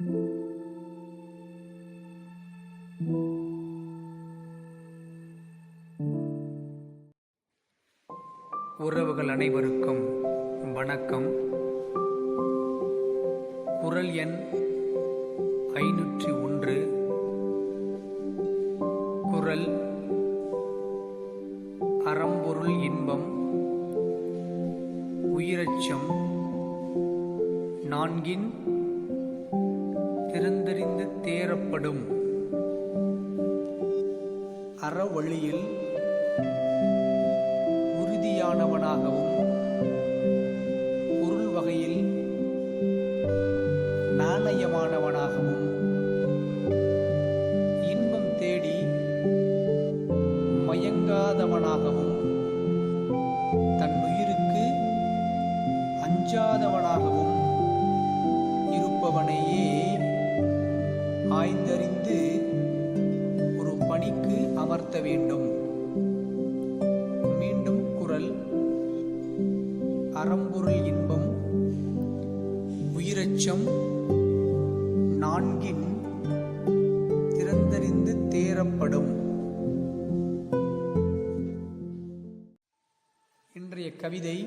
உறவுகள் அனைவருக்கும் வணக்கம். குரல் எண் ஐநூற்றி ஒன்று. குரல் அறம்பொருள் இன்பம் உயிரச்சம் நான்கின் திறந்தறிந்து தேரப்படும் அறவழியில் உறுதியானவனாகவும் பொருள் வகையில் நாணயமானவனாகவும் இன்பம் தேடி மயங்காதவனாகவும் தன் உயிருக்கு அஞ்சாதவனாகவும் இருப்பவனையே ஆய்ந்தறிந்து ஒரு பணிக்கு அமர்த்த வேண்டும். மீண்டும் குரல். அறம்பொருள் இன்பம் உயிரச்சம் நான்கின் திறந்தறிந்து தேரப்படும் இன்றைய கவிதை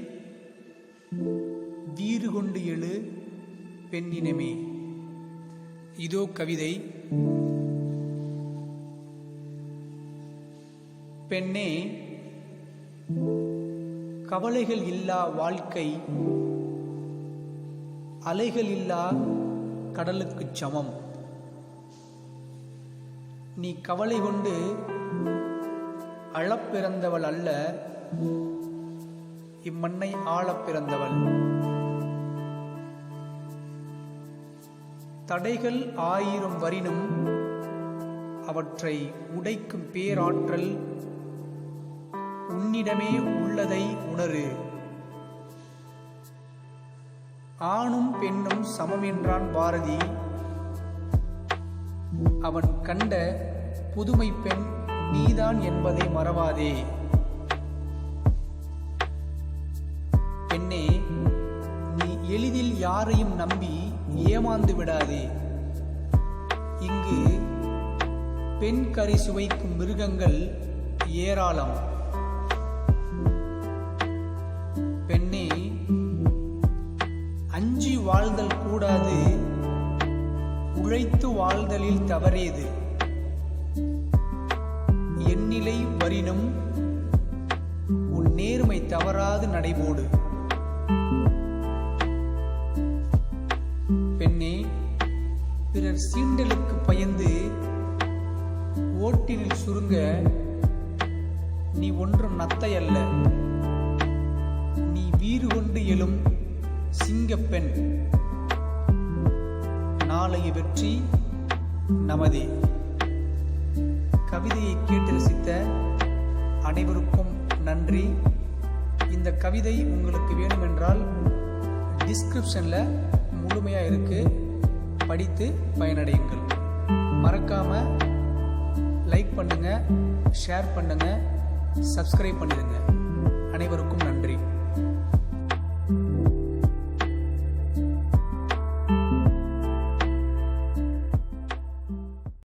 வீறு கொண்டு எழு பெண்ணினமே. இதோ கவிதை. பெண்ணே கவலைகள் இல்லா வாழ்க்கை அலைகள் இல்லா கடலுக்குச் சமம். நீ கவலை கொண்டு அளப்பிறந்தவள் அல்ல இம்மண்ணை ஆளப் பிறந்தவள். தடைகள் ஆயிரம் வரினும் அவற்றை உடைக்கும் பேராற்றல் உன்னிடமே உள்ளதை உணரு. ஆணும் பெண்ணும் சமம் என்றான் பாரதி. அவன் கண்ட புதுமை பெண் நீதான் என்பதை மறவாதே. பெண்ணே நீ எளிதில் யாரையும் நம்பி ஏமாந்து விடாதே. இங்கு பெண் கறி சுவைக்கும் மிருகங்கள் ஏராளம். பெண்ணே அஞ்சி வாழ்தல் கூடாது உழைத்து வாழ்தலில் தவறேது எண்ணிலை வரினும் உன் நேர்மை தவறாது நடைபோடு. பிறர் சீண்டலுக்கு பயந்து ஓட்டினில் சுருங்க நீ ஒன்றும் நத்தை அல்ல. நீ வீறு கொண்டு எழும் சிங்கப்பெண் நாளைய வெற்றி நமதே கவிதையை கேட்டு ரசித்த அனைவருக்கும் நன்றி. இந்த கவிதை உங்களுக்கு வேணுமென்றால் டிஸ்கிரிப்ஷனில் முழுமையாக இருக்குது படித்து பயனடையுங்கள். மறக்காம லைக் பண்ணுங்க ஷேர் பண்ணுங்க சப்ஸ்கிரைப் பண்ணிடுங்க. அனைவருக்கும் நன்றி.